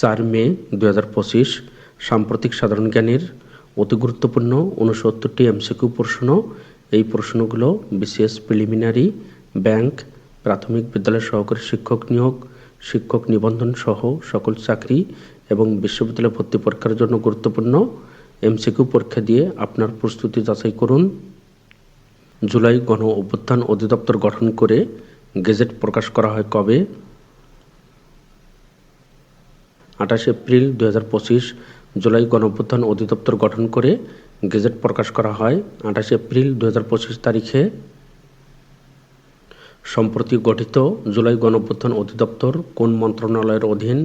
চার মে দু হাজার পঁচিশ, সাম্প্রতিক সাধারণ জ্ঞানের অতি গুরুত্বপূর্ণ উনসত্তরটি এমসিকিউ প্রশ্ন। এই প্রশ্নগুলো বিসিএস প্রিলিমিনারি, ব্যাংক, প্রাথমিক বিদ্যালয় সহকারী শিক্ষক নিয়োগ, শিক্ষক নিবন্ধন সহ সকল চাকরি এবং বিশ্ববিদ্যালয় ভর্তি পরীক্ষার জন্য গুরুত্বপূর্ণ এমসিকিউ পরীক্ষা দিয়ে আপনার প্রস্তুতি যাচাই করুন। জুলাই গণ অভ্যুত্থান অধিদপ্তর গঠন করে গেজেট প্রকাশ করা হয় কবে? আঠাশে এপ্রিল দু পঁচিশ জুলাই গণ অভ্যুত্থান অধিদপ্তর গঠন করে গেজেট প্রকাশ করা হয়। আঠাশে এপ্রিল দু পঁচিশ তারিখে সম্প্রতি গঠিত জুলাই গণ অভ্যুত্থান অধিদপ্তর কোন মন্ত্রণালয়ের অধীন?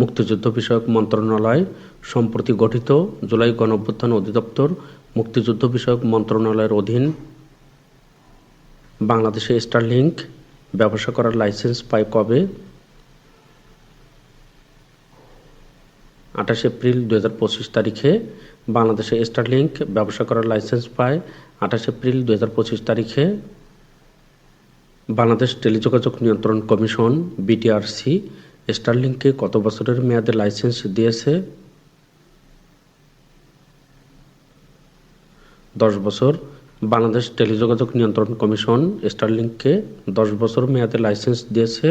মুক্তিযুদ্ধ বিষয়ক মন্ত্রণালয়। সম্প্রতি গঠিত জুলাই গণ অভ্যুত্থান অধিদপ্তর মুক্তিযুদ্ধ বিষয়ক মন্ত্রণালয়ের অধীন। বাংলাদেশে স্টারলিংক ব্যবসা করার লাইসেন্স পায় কবে? আঠাশে এপ্রিল দু হাজার পঁচিশ তারিখে বাংলাদেশে স্টারলিংক ব্যবসা করার লাইসেন্স পায়। আঠাশে এপ্রিল দু হাজার পঁচিশ তারিখে বাংলাদেশ টেলিযোগাযোগ নিয়ন্ত্রণ কমিশন বিটিআরসি স্টারলিংকে কত বছরের মেয়াদে লাইসেন্স দিয়েছে? দশ বছর। বাংলাদেশ টেলিযোগাযোগ নিয়ন্ত্রণ কমিশন স্টারলিংককে দশ বছর মেয়াদে লাইসেন্স দিয়েছে।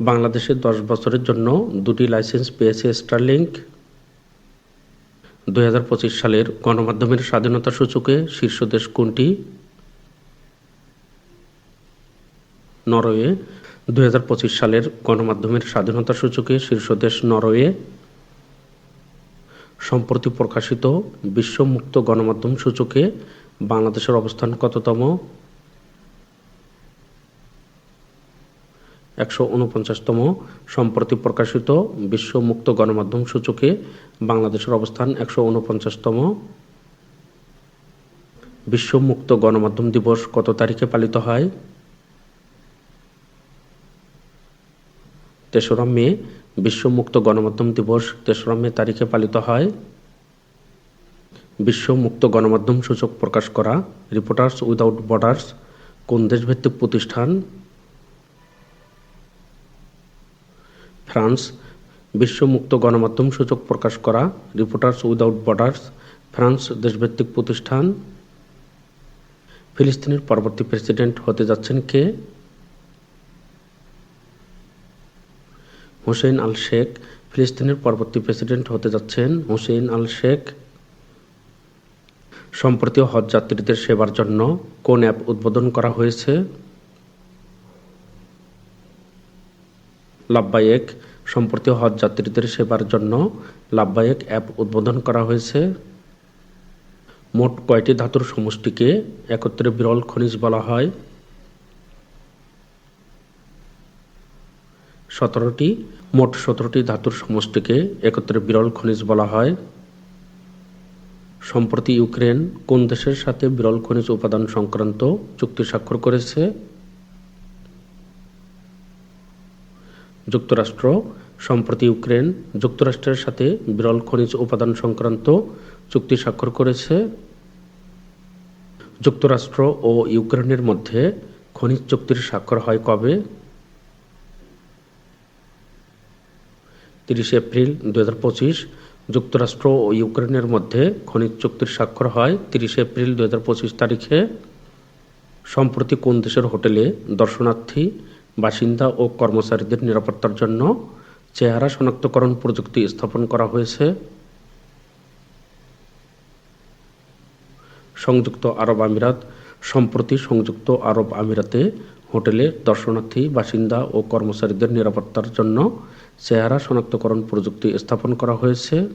বাংলাদেশে দশ বছরের জন্য দুটি লাইসেন্স পেয়েছে স্টারলিংক। দুই হাজার পঁচিশ সালের গণমাধ্যমের স্বাধীনতা সূচকে শীর্ষ দেশ কোনটি? নরওয়ে। দুই হাজার পঁচিশ সালের গণমাধ্যমের স্বাধীনতা সূচকে শীর্ষ দেশ নরওয়ে। সম্প্রতি প্রকাশিত বিশ্ব মুক্ত গণমাধ্যম সূচকে বাংলাদেশের অবস্থান কততম? একশো উনপঞ্চাশতম। সম্প্রতি প্রকাশিত বিশ্ব মুক্ত গণমাধ্যম সূচকে বাংলাদেশের অবস্থান একশো উনপঞ্চাশতম। বিশ্ব মুক্ত গণমাধ্যম দিবস কত তারিখে পালিত হয়? তেসরা মে। বিশ্ব মুক্ত গণমাধ্যম দিবস তেসরা মে তারিখে পালিত হয়। বিশ্ব মুক্ত গণমাধ্যম সূচক প্রকাশ করা রিপোর্টার্স উইদাউট বর্ডার্স কোন দেশভিত্তিক প্রতিষ্ঠান? ফ্রান্স বিশ্ব মুক্ত গণমাধ্যম সূচক প্রকাশ করা রিপোর্টার্স উইদাউট বর্ডার্স ফ্রান্স দেশভিত্তিক প্রতিষ্ঠান। ফিলিস্তিনের পরবর্তী প্রেসিডেন্ট হতে যাচ্ছেন কে? হোসেন আল শেখ, ফিলিস্তিনের পরবর্তী প্রেসিডেন্ট হতে যাচ্ছেন হোসেন আল শেখ। সম্প্রতি হজ যাত্রীদের সেবার জন্য কোন অ্যাপ উদ্বোধন করা হয়েছে? লাভবায়েক সম্প্রতি হজ যাত্রীদের সেবার জন্য লাভবায়েক অ্যাপ উদ্বোধন করা হয়েছে। মোট কয়টি ধাতুর সমষ্টিকে একত্রে বিরল খনিজ বলা হয়? সতেরোটি। মোট সতেরোটি ধাতুর সমষ্টিকে একত্রে বিরল খনিজ বলা হয়। সম্প্রতি ইউক্রেন কোন দেশের সাথে বিরল খনিজ উপাদান সংক্রান্ত চুক্তি স্বাক্ষর করেছে? যুক্তরাষ্ট্র। সম্প্রতি ইউক্রেন যুক্তরাষ্ট্রের সাথে বিরল খনিজ উপাদান সংক্রান্ত চুক্তি স্বাক্ষর করেছে। যুক্তরাষ্ট্র ও ইউক্রেনের মধ্যে খনিজ চুক্তির স্বাক্ষর হয় কবে? তিরিশে এপ্রিল দু হাজার পঁচিশ। যুক্তরাষ্ট্র ও ইউক্রেনের মধ্যে খনিজ চুক্তির স্বাক্ষর হয় তিরিশে এপ্রিল দু হাজার পঁচিশ তারিখে। সম্প্রতি কোন দেশের হোটেলে দর্শনার্থী, বাসিন্দা ও কর্মচারীদের নিরাপত্তার জন্য চেহারা শনাক্তকরণ প্রযুক্তি স্থাপন করা হয়েছে? সংযুক্ত আরব আমিরাত সম্প্রতি সংযুক্ত আরব আমিরাতে হোটেলে দর্শনার্থী, বাসিন্দা ও কর্মচারীদের নিরাপত্তার জন্য চেহারা শনাক্তকরণ প্রযুক্তি স্থাপন করা হয়েছে।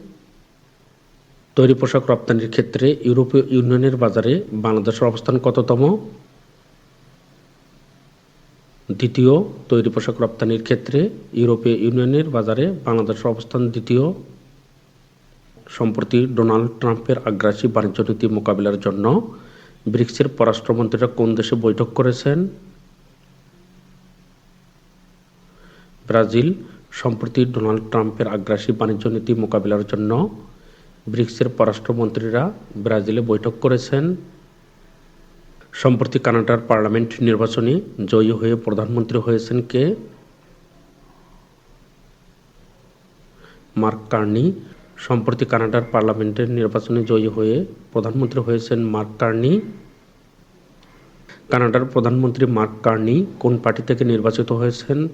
তৈরি পোশাক রপ্তানির ক্ষেত্রে ইউরোপীয় ইউনিয়নের বাজারে বাংলাদেশের অবস্থান কততম? দ্বিতীয়, তৈরি পোশাক রপ্তানির ক্ষেত্রে ইউরোপীয় ইউনিয়নের বাজারে বাংলাদেশের অবস্থান দ্বিতীয়। সম্প্রতি ডোনাল্ড ট্রাম্পের আগ্রাসী বাণিজ্য নীতি মোকাবিলার জন্য ব্রিক্সের পররাষ্ট্রমন্ত্রীরা কোন দেশে বৈঠক করেছেন? ব্রাজিল সম্প্রতি ডোনাল্ড ট্রাম্পের আগ্রাসী বাণিজ্য নীতি মোকাবিলার জন্য ব্রিক্সের পররাষ্ট্রমন্ত্রীরা ব্রাজিলে বৈঠক করেছেন। সম্প্রতি কানাডার পার্লামেন্ট নির্বাচনে জয়ী হয়ে প্রধানমন্ত্রী হয়েছেন কে? Mark Carney. সম্প্রতি কানাডার পার্লামেন্টের নির্বাচনে জয়ী হয়ে প্রধানমন্ত্রী হয়েছেন মার্ক কার্নি। কানাডার প্রধানমন্ত্রী মার্ক কার্নি কোন পার্টি থেকে নির্বাচিত হয়েছেন?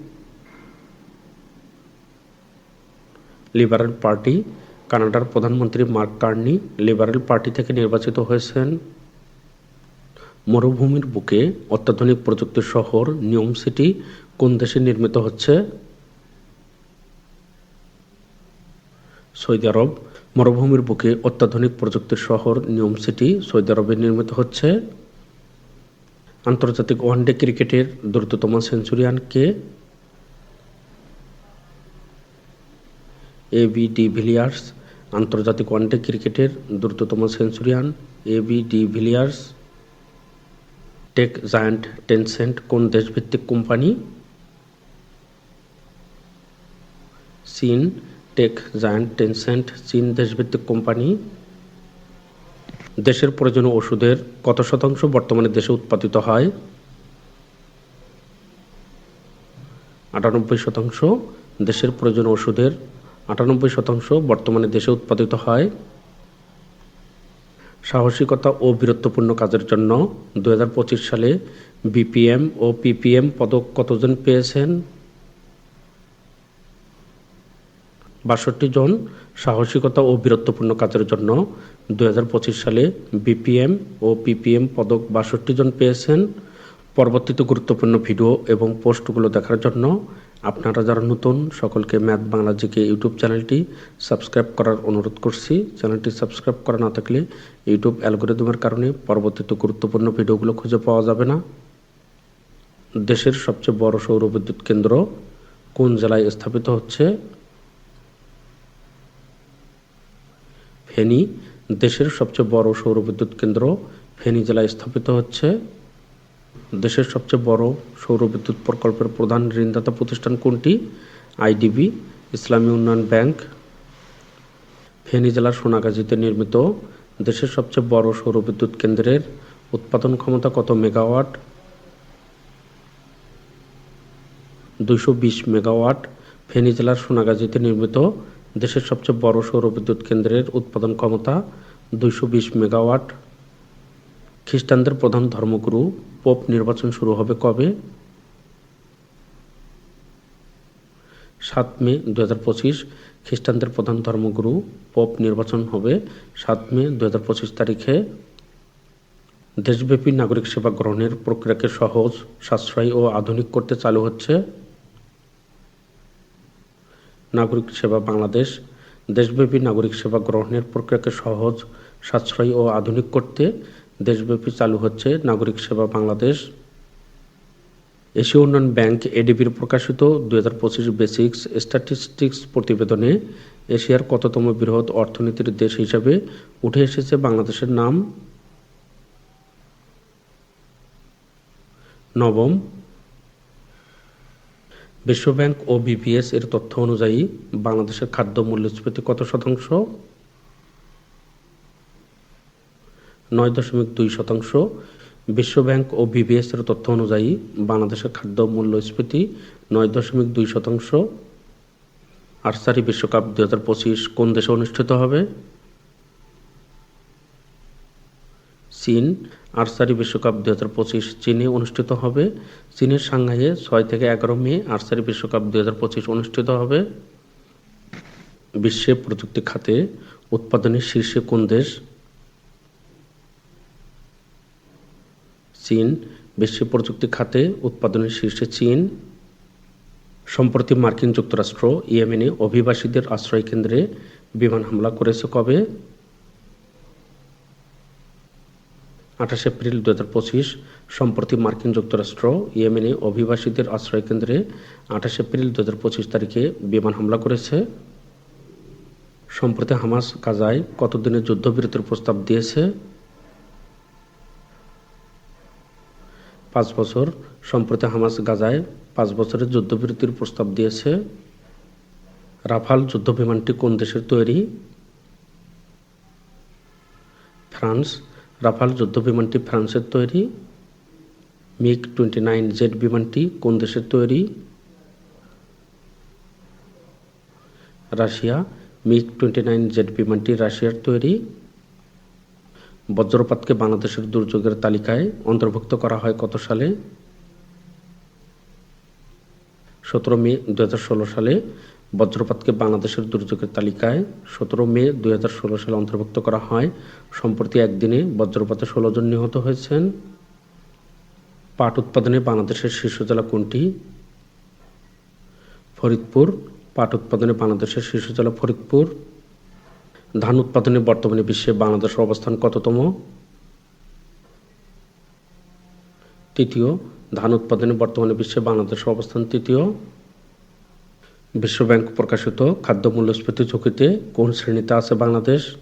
লিবারেল পার্টি, কানাডার প্রধানমন্ত্রী মার্ক কার্নি লিবারেল পার্টি থেকে নির্বাচিত হয়েছেন। মরুভূমির বুকে অত্যাধুনিক প্রযুক্তির শহর নিয়ম সিটি কোন দেশে নির্মিত হচ্ছে? Saudi Arab. মরুভূমির বুকে অত্যাধুনিক প্রযুক্তির শহর নিয়ম সিটি সৌদি আরবে নির্মিত হচ্ছে। আন্তর্জাতিক ওয়ানডে ক্রিকেটের দ্রুততম সেঞ্চুরিয়ান কে? এ বি ডি ভিলিয়ার্স আন্তর্জাতিক ওয়ানডে ক্রিকেটের দ্রুততম সেঞ্চুরিয়ান। এ বি ডি ভিলিয়ার্স টেক জায়ান্ট টেনসেন্ট, কোন দেশভিত্তিক কোম্পানি? চীন, টেক জায়ান্ট টেনসেন্ট, চীন দেশভিত্তিক কোম্পানি। দেশের প্রয়োজনীয় ওষুধের কত শতাংশ বর্তমানে দেশে উৎপাদিত হয়? আটানব্বই শতাংশ। দেশের প্রয়োজনীয় ওষুধের আটানব্বই শতাংশ বর্তমানে দেশে উৎপাদিত হয়। সাহসিকতা ও বীরত্বপূর্ণ কাজের জন্য দু হাজার পঁচিশ সালে বিপিএম ও পিপিএম পদক কতজন পেয়েছেন? বাষট্টি জন সাহসিকতা ও বীরত্বপূর্ণ কাজের জন্য দুহাজার পঁচিশ সালে বিপিএম ও পিপিএম পদক বাষট্টি জন পেয়েছেন। পরবর্তীতে গুরুত্বপূর্ণ ভিডিও এবং পোস্টগুলো দেখার জন্য আপনারা যারা নতুন, সকলকে ম্যাথ বাংলা জিকে ইউটিউব চ্যানেলটি সাবস্ক্রাইব করার অনুরোধ করছি। চ্যানেলটি সাবস্ক্রাইব করা না থাকলে ইউটিউব অ্যালগোরিদমের কারণে পরবর্তীতে গুরুত্বপূর্ণ ভিডিওগুলো খুঁজে পাওয়া যাবে না। দেশের সবচেয়ে বড় সৌর বিদ্যুৎ কেন্দ্র কোন জেলায় স্থাপিত হচ্ছে? ফেনী, দেশের সবচেয়ে বড় সৌর বিদ্যুৎ কেন্দ্র ফেনী জেলায় স্থাপিত হচ্ছে। দেশের সবচেয়ে বড় সৌর বিদ্যুৎ প্রকল্পের প্রধান ঋণদাতা প্রতিষ্ঠান কোনটি? আইডিবি, ইসলামী উন্নয়ন ব্যাংক, ফেনী জেলার সোনাগাজীতে নির্মিত দেশের সবচেয়ে বড় সৌর বিদ্যুৎ কেন্দ্রের উৎপাদন ক্ষমতা কত মেগাওয়াট? দুইশো বিশ মেগাওয়াট। ফেনী জেলার সোনাগাজীতে নির্মিত দেশের সবচেয়ে বড় সৌর বিদ্যুৎ কেন্দ্রের উৎপাদন ক্ষমতা দুইশো বিশ মেগাওয়াট। খ্রিস্টানদের প্রধান ধর্মগুরু পোপ নির্বাচন শুরু হবে কবে? সাত মে দু হাজার পঁচিশ, খ্রিস্টানদের প্রধান ধর্মগুরু, পোপ নির্বাচন হবে সাত মে দু হাজার পঁচিশ তারিখে। দেশব্যাপী নাগরিক সেবা গ্রহণের প্রক্রিয়াকে সহজ, সাশ্রয়ী ও আধুনিক করতে চালু হচ্ছে। নাগরিক সেবা বাংলাদেশ, দেশব্যাপী নাগরিক সেবা গ্রহণের প্রক্রিয়াকে সহজ, সাশ্রয়ী ও আধুনিক করতে দেশব্যাপী চালু হচ্ছে নাগরিক সেবা বাংলাদেশ। এশীয় উন্নয়ন ব্যাংক এডিবির প্রকাশিত দুই হাজার পঁচিশ বেসিক্স স্ট্যাটিস্টিক্স প্রতিবেদনে এশিয়ার কততম বৃহৎ অর্থনীতির দেশ হিসাবে উঠে এসেছে বাংলাদেশের নাম। নবম, বিশ্বব্যাংক ও বিপিএস এর তথ্য অনুযায়ী বাংলাদেশের খাদ্য মূল্যস্ফীতি কত শতাংশ? নয় দশমিক দুই শতাংশ। বিশ্বব্যাংক ও বিবিএস এর তথ্য অনুযায়ী বাংলাদেশের খাদ্য মূল্যস্ফীতি নয় দশমিক দুই শতাংশ। আর্সারি বিশ্বকাপ দু হাজার পঁচিশ কোন দেশে অনুষ্ঠিত হবে? চীন। আর্সারি বিশ্বকাপ দু হাজার পঁচিশ চীনে অনুষ্ঠিত হবে। চীনের সাংহাইয়ে ছয় থেকে এগারো মে আর্সারি বিশ্বকাপ দু হাজার পঁচিশ অনুষ্ঠিত হবে। বিশ্বে প্রযুক্তি খাতে উৎপাদনের শীর্ষে কোন দেশ? চীন, বিশ্ব প্রযুক্তি খাতে উৎপাদনের শীর্ষে চীন, সম্প্রতি মার্কিন যুক্তরাষ্ট্র, ইয়েমেনে অভিবাসীদের আশ্রয় কেন্দ্রে বিমান হামলা করেছে কবে? আঠাশ এপ্রিল দু হাজার পঁচিশ, সম্প্রতি মার্কিন যুক্তরাষ্ট্র, ইয়েমেনে অভিবাসীদের আশ্রয় কেন্দ্রে আঠাশ এপ্রিল দু হাজার পঁচিশ তারিখে বিমান হামলা করেছে। সম্প্রতি হামাস গাজায় কতদিনের যুদ্ধবিরতির প্রস্তাব দিয়েছে? পাঁচ বছর, সম্প্রতি হামাস গাজায় পাঁচ বছরের যুদ্ধবিরতির প্রস্তাব দিয়েছে। রাফাল যুদ্ধ বিমানটি কোন দেশের তৈরি? ফ্রান্স। রাফাল যুদ্ধ বিমানটি ফ্রান্সের তৈরি। মিগ টোয়েন্টি নাইন জেড বিমানটি কোন দেশের তৈরি? Russia. MiG twenty nine Z বিমানটি রাশিয়ার তৈরি। বজ্রপাতকে বাংলাদেশের দুর্যোগের তালিকায় অন্তর্ভুক্ত করা হয় কত সালে? সতেরো মে দু হাজার ষোলো সালে বজ্রপাতকে বাংলাদেশের দুর্যোগের তালিকায় সতেরো মে দু হাজার ষোলো সালে অন্তর্ভুক্ত করা হয়। সম্প্রতি একদিনে বজ্রপাতে ষোলো জন নিহত হয়েছেন। পাট উৎপাদনে বাংলাদেশের শীর্ষ জেলা কোনটি? ফরিদপুর। পাট উৎপাদনে বাংলাদেশের শীর্ষ জেলা ফরিদপুর। ধান উৎপাদনে বর্তমানে বিশ্বে বাংলাদেশের অবস্থান কততম? তৃতীয়, ধান উৎপাদনে বর্তমানে বিশ্বে বাংলাদেশের অবস্থান তৃতীয়। বিশ্বব্যাংক প্রকাশিত খাদ্য মূল্যস্ফীতি ঝুঁকিতে কোন শ্রেণীতে আছে বাংলাদেশ?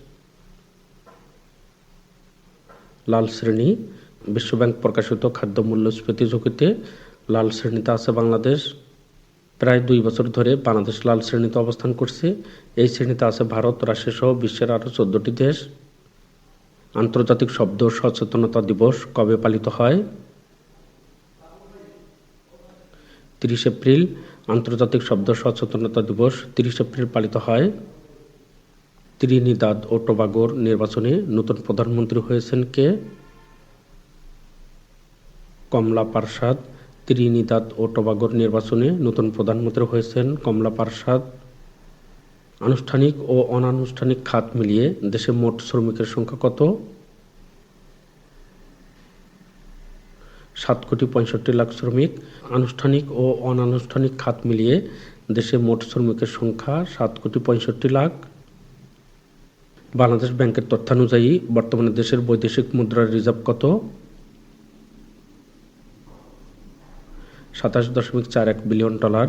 লাল শ্রেণি, বিশ্বব্যাংক প্রকাশিত খাদ্য মূল্যস্ফীতি ঝুঁকিতে লাল শ্রেণীতে আছে বাংলাদেশ। প্রায় দুই বছর ধরে বাংলাদেশ লাল শ্রেণীতে অবস্থান করছে। এই শ্রেণীতে আছে ভারত, রাশিয়া সহ বিশ্বের আরও চোদ্দটি দেশ। আন্তর্জাতিক শব্দ সচেতনতা দিবস কবে পালিত হয়? তিরিশ এপ্রিল, আন্তর্জাতিক শব্দ সচেতনতা দিবস তিরিশ এপ্রিল পালিত হয়। ত্রিনিদাদ ও টোবাগোর নির্বাচনে নতুন প্রধানমন্ত্রী হয়েছেন কে? কমলা পারসাদ ত্রিনিদাদ ও টোবাগোর নির্বাচনে নতুন প্রধানমন্ত্রী হয়েছেন কমলা পারসাদ আনুষ্ঠানিক ও অনানুষ্ঠানিক খাত মিলিয়ে দেশে মোট শ্রমিকের সংখ্যা কত? সাত কোটি পঁয়ষট্টি লাখ শ্রমিক। আনুষ্ঠানিক ও অনানুষ্ঠানিক খাত মিলিয়ে দেশে মোট শ্রমিকের সংখ্যা সাত কোটি পঁয়ষট্টি লাখ। বাংলাদেশ ব্যাংকের তথ্যানুযায়ী বর্তমানে দেশের বৈদেশিক মুদ্রার রিজার্ভ কত? সাতাশ দশমিক চার এক বিলিয়ন ডলার।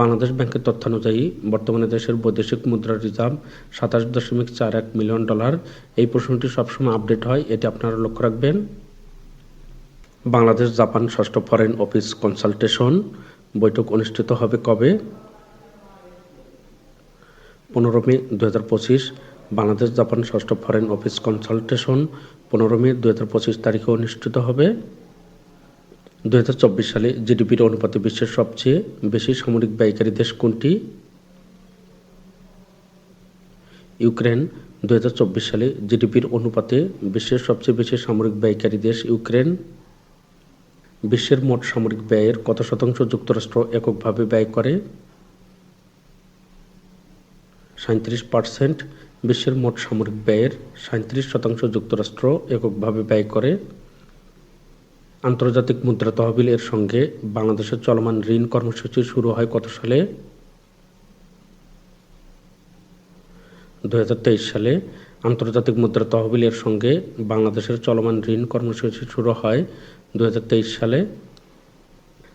বাংলাদেশ ব্যাংকের তথ্যানুযায়ী, বর্তমানে দেশের বৈদেশিক মুদ্রার রিজার্ভ সাতাশ দশমিক চার এক মিলিয়ন ডলার। এই প্রশ্নটি সবসময় আপডেট হয়, এটি আপনারা লক্ষ্য রাখবেন। বাংলাদেশ জাপান ষষ্ঠ ফরেন অফিস কনসালটেশন বৈঠক অনুষ্ঠিত হবে কবে? পনেরো মে দু হাজার পঁচিশ। বাংলাদেশ জাপান ষষ্ঠ ফরেন অফিস কনসালটেশন পনেরো মে দু হাজার পঁচিশ তারিখে অনুষ্ঠিত হবে। দু হাজার চব্বিশ সালে জিডিপির অনুপাতে বিশ্বের সবচেয়ে বেশি সামরিক ব্যয়কারী দেশ কোনটি? ইউক্রেন। দু হাজার চব্বিশ সালে জিডিপির অনুপাতে বিশ্বের সবচেয়ে বেশি সামরিক ব্যয়কারী দেশ ইউক্রেন। বিশ্বের মোট সামরিক ব্যয়ের কত শতাংশ যুক্তরাষ্ট্র এককভাবে ব্যয় করে? সাঁত্রিশ পার্সেন্ট। বিশ্বের মোট সামরিক ব্যয়ের সাঁত্রিশ শতাংশ যুক্তরাষ্ট্র এককভাবে ব্যয় করে। আন্তর্জাতিক মুদ্রা তহবিল এর সঙ্গে বাংলাদেশের চলমান ঋণ কর্মসূচি শুরু হয় কত সালে? দুই হাজার তেইশ সালে আন্তর্জাতিক মুদ্রা তহবিল এর সঙ্গে বাংলাদেশের চলমান ঋণ কর্মসূচি শুরু হয় দুই হাজার তেইশ সালে।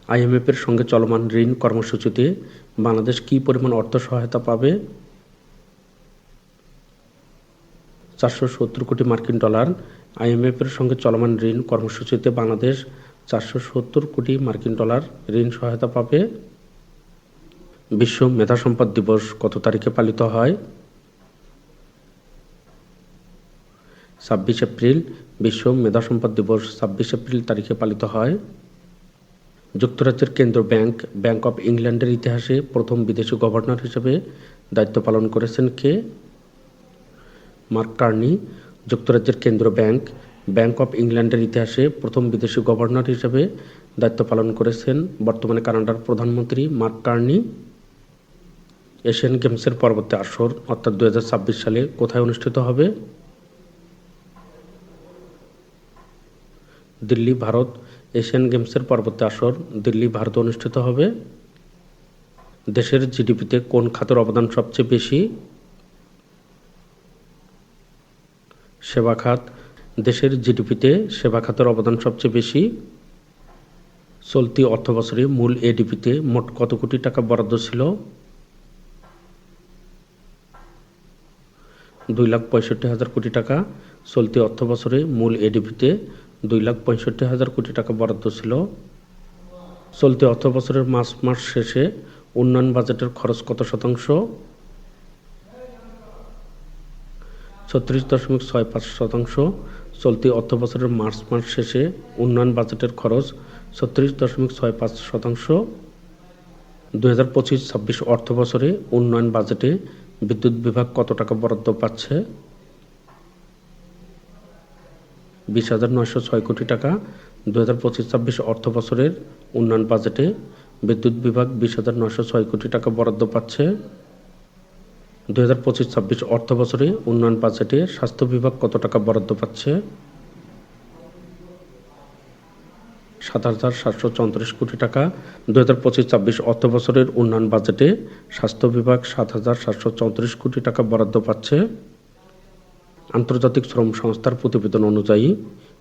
আইএমএফের সঙ্গে চলমান ঋণ কর্মসূচিতে বাংলাদেশ কী পরিমাণ অর্থ সহায়তা পাবে? চারশো সত্তর কোটি মার্কিন ডলার আইএমএফের সঙ্গে চলমান ঋণ কর্মসূচিতে বাংলাদেশ চারশো সত্তর কোটি মার্কিন ডলার ঋণ সহায়তা পাবে। বিশ্ব মেধা সম্পদ দিবস কত তারিখে পালিত হয়? ছাব্বিশ এপ্রিল, বিশ্ব মেধা সম্পদ দিবস ছাব্বিশ এপ্রিল তারিখে পালিত হয়। যুক্তরাজ্যের কেন্দ্র ব্যাংক ব্যাংক অফ ইংল্যান্ডের ইতিহাসে প্রথম বিদেশি গভর্নর হিসেবে দায়িত্ব পালন করেছেন কে? মার্ক কার্নি যুক্তরাজ্যের কেন্দ্র ব্যাংক ব্যাংক অফ ইংল্যান্ডের ইতিহাসে প্রথম বিদেশি গভর্নর হিসেবে দায়িত্ব পালন করেছেন বর্তমানে কানাডার প্রধানমন্ত্রী মার্ক কার্নি। এশিয়ান গেমসের পরবর্তী আসর, অর্থাৎ দু হাজার ছাব্বিশ সালে কোথায় অনুষ্ঠিত হবে? দিল্লি, ভারত। এশিয়ান গেমসের পরবর্তী আসর, দিল্লি, ভারতে অনুষ্ঠিত হবে। দেশের জিডিপিতে কোন খাতের অবদান সবচেয়ে বেশি? সেবা খাত দেশের জিডিপিতে সেবা খাতের অবদান সবচেয়ে বেশি। চলতি অর্থবছরে মূল এডিপিতে মোট কত কোটি টাকা বরাদ্দ ছিল? দুই লাখ পঁয়ষট্টি হাজার কোটি টাকা। চলতি অর্থবছরে মূল এডিপিতে দুই লাখ পঁয়ষট্টি হাজার কোটি টাকা বরাদ্দ ছিল। চলতি অর্থবছরের মার্চ মাস শেষে উন্নয়ন বাজেটের খরচ কত শতাংশ? ছত্রিশ দশমিক ছয় পাঁচ শতাংশ চলতি অর্থবছরের মার্চ মাস শেষে উন্নয়ন বাজেটের খরচ ছত্রিশ দশমিক ছয় পাঁচ শতাংশ। দু হাজার পঁচিশ ছাব্বিশ অর্থবছরে উন্নয়ন বাজেটে বিদ্যুৎ বিভাগ কত টাকা বরাদ্দ পাচ্ছে? বিশ হাজার নয়শো ছয় কোটি টাকা। দু হাজার পঁচিশ ছাব্বিশ অর্থ বছরের উন্নয়ন বাজেটে বিদ্যুৎ বিভাগ বিশ হাজার নয়শো ছয় কোটি টাকা বরাদ্দ পাচ্ছে। দু পঁচিশ ছাব্বিশ অর্থ বছরে উন্নয়ন বাজেটে স্বাস্থ্য বিভাগ কত টাকা বরাদ্দ পাচ্ছে? সাত হাজার সাতশো চৌত্রিশ কোটি টাকা। দু হাজার পঁচিশ ছাব্বিশ অর্থ বছরের উন্নয়ন বাজেটে স্বাস্থ্য বিভাগ সাত হাজার সাতশো চৌত্রিশ কোটি টাকা বরাদ্দ পাচ্ছে। আন্তর্জাতিক শ্রম সংস্থার প্রতিবেদন অনুযায়ী,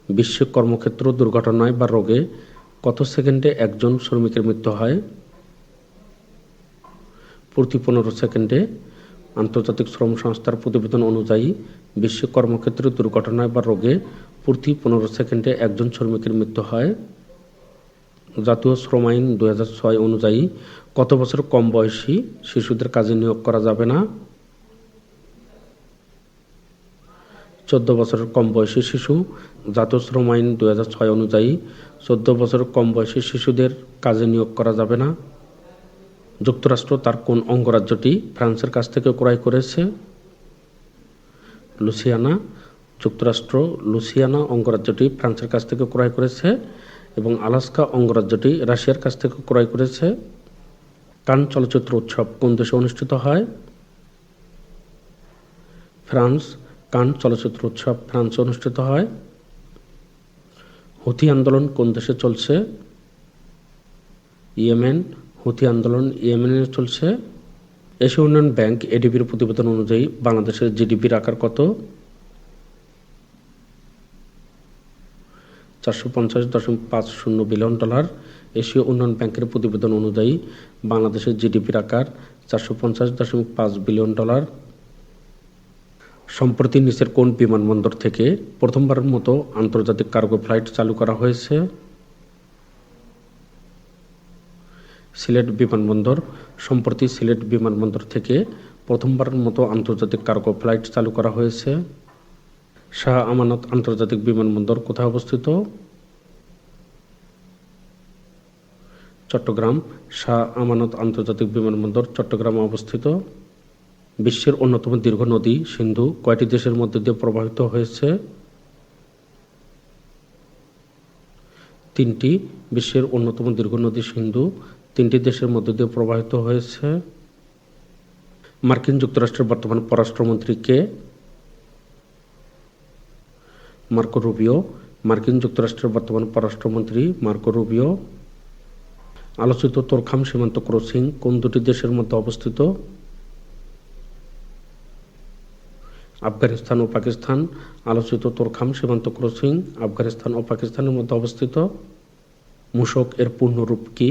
বিশ্বে কর্মক্ষেত্র দুর্ঘটনায় বা রোগে কত সেকেন্ডে একজন শ্রমিকের মৃত্যু হয়? প্রতি পনেরো সেকেন্ডে আন্তর্জাতিক শ্রম সংস্থার প্রতিবেদন অনুযায়ী, বিশ্বে কর্মক্ষেত্রে দুর্ঘটনায় বা রোগে প্রতি পনেরো সেকেন্ডে একজন শ্রমিকের মৃত্যু হয়। জাতীয় শ্রম আইন দু ছয় অনুযায়ী, কত বছর কম বয়সী শিশুদের কাজে নিয়োগ করা যাবে না? চোদ্দ বছরের কম বয়সী শিশু, জাতীয় শ্রম আইন দু ছয় অনুযায়ী, চোদ্দ বছরের কম বয়সী শিশুদের কাজে নিয়োগ করা যাবে না। যুক্তরাষ্ট্র তার কোন অঙ্গরাজ্যটি ফ্রান্সের কাছ থেকে ক্রয় করেছে? লুসিয়ানা, যুক্তরাষ্ট্র, লুসিয়ানা অঙ্গরাজ্যটি ফ্রান্সের কাছ থেকে ক্রয় করেছে এবং আলাস্কা অঙ্গরাজ্যটি রাশিয়ার কাছ থেকে ক্রয় করেছে? কান চলচ্চিত্র উৎসব কোন দেশে অনুষ্ঠিত হয়? ফ্রান্স, কান চলচ্চিত্র উৎসব ফ্রান্সে অনুষ্ঠিত হয়। হুথি আন্দোলন কোন দেশে চলছে? ইয়েমেন হুথি আন্দোলন ইয়েমেনে চলছে। এশিয়া উন্নয়ন ব্যাংক এডিবির প্রতিবেদন অনুযায়ী বাংলাদেশের জিডিপির আকার কত? চারশো পঞ্চাশ দশমিক পাঁচ শূন্য বিলিয়ন ডলার। এশীয় উন্নয়ন ব্যাংকের প্রতিবেদন অনুযায়ী বাংলাদেশের জিডিপির আকার চারশো পঞ্চাশ দশমিক পাঁচ বিলিয়ন ডলার। সম্প্রতি নিচের কোন বিমানবন্দর থেকে প্রথমবারের মতো আন্তর্জাতিক কার্গো ফ্লাইট চালু করা হয়েছে? সিলেট বিমানবন্দর। সম্প্রতি সিলেট বিমানবন্দর থেকে প্রথমবারের মতো আন্তর্জাতিক কার্গো ফ্লাইট চালু করা হয়েছে। শাহ আমানত আন্তর্জাতিক বিমানবন্দর কোথায় অবস্থিত? চট্টগ্রাম। শাহ আমানত আন্তর্জাতিক বিমানবন্দর চট্টগ্রামে অবস্থিত। বিশ্বের অন্যতম দীর্ঘ নদী, সিন্ধু, কয়টি দেশের মধ্যে দিয়ে প্রবাহিত হয়েছে? তিনটি, বিশ্বের অন্যতম দীর্ঘ নদী, সিন্ধু তিনটি দেশের মধ্য দিয়ে প্রবাহিত হয়েছে। মার্কিন যুক্তরাষ্ট্রের বর্তমান পররাষ্ট্রমন্ত্রী কে? Marco Rubio. মার্কিন যুক্তরাষ্ট্রের বর্তমান পররাষ্ট্রমন্ত্রী মার্কো রুবিও। আলোচিত তোরখাম সীমান্ত ক্রসিং কোন দুটি দেশের মধ্যে অবস্থিত? আফগানিস্তান ও পাকিস্তান। আলোচিত তোরখাম সীমান্ত ক্রসিং আফগানিস্তান ও পাকিস্তানের মধ্যে অবস্থিত। মূসক এর পূর্ণরূপ কি?